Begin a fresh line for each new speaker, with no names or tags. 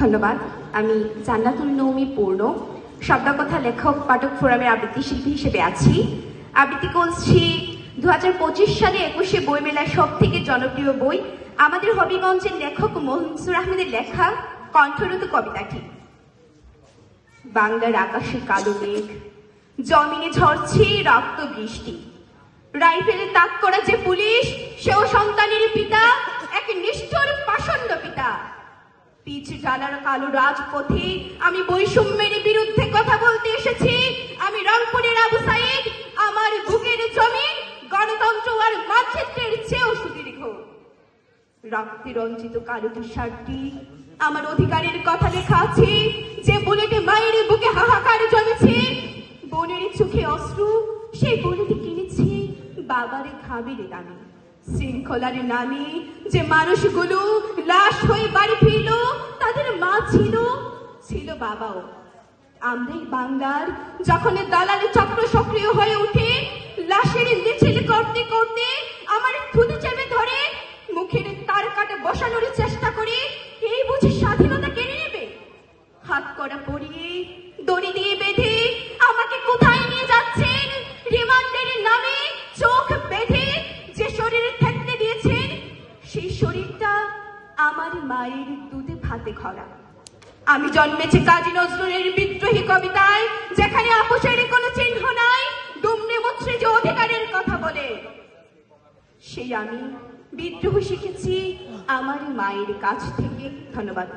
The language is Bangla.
ধন্যবাদ। আমি জান্নাতুল নৌমি পূর্ণ। শব্দকথা লেখক, পাঠক ফোরামের আবৃত্তি শিল্পী হিসেবে আছি। আবৃত্তি করছি দু হাজার পঁচিশ সালে একুশে বই মেলার সব থেকে জনপ্রিয় বই। আমাদের হবিগঞ্জের লেখক মনসুর আহমেদের লেখা কণ্ঠরত কবিতাটি। বাংলার আকাশে কালো মেঘ, জমিনে ঝরছে রক্ত বৃষ্টি। রাইফেলে তাক করা যে পুলিশ, সেও সন্তানের পিতা। পিচ জ্বালার কালো রাজপথে আমি বৈষম্যের বিরুদ্ধে কথা বলতে এসেছি। আমি রংপুরের আবু সাইদ, আমার বুকের জমিন, গণতন্ত্র আর মানচিত্রের চেয়েও সুদীর্ঘ। রক্তে রঞ্জিত কালো তুষারটি আমার অধিকারের কথা লেখা আছে, যে বুলেটে মায়ের বুকে হাহাকার জমেছে। বোনের চোখে অশ্রু, সেই বুলেটে কিনেছি বাবার ঘামের দামে শৃঙ্খলার নামে যে মানুষগুলো লাশ হয়ে বাড়ি ফিরল, তাদের মা ছিল ছিল বাবাও। আমরাই বাংলার যখন দালাল চক্র সক্রিয় হয়ে ওঠে, লাশের মিছিল করতে করতে আমার থুতু চেপে ধরে, মুখের তার কাটে বসানোর চেষ্টা করে, এই বুঝি স্বাধীনতা কেড়ে নেবে? হাত করা পরিয়ে দড়ি দিয়ে বেঁধে আমার মায়ের দুধে ভাতে খরা। আমি জন্মেছি কাজী নজরুলের বিদ্রোহী কবিতায়, যেখানে আপোষের কোনো চিহ্ন নাই ডুমরে মুচড়ে যে অধিকারের কথা বলে। সেই আমি বিদ্রোহ শিখেছি আমার মায়ের কাছ থেকে ধন্যবাদ।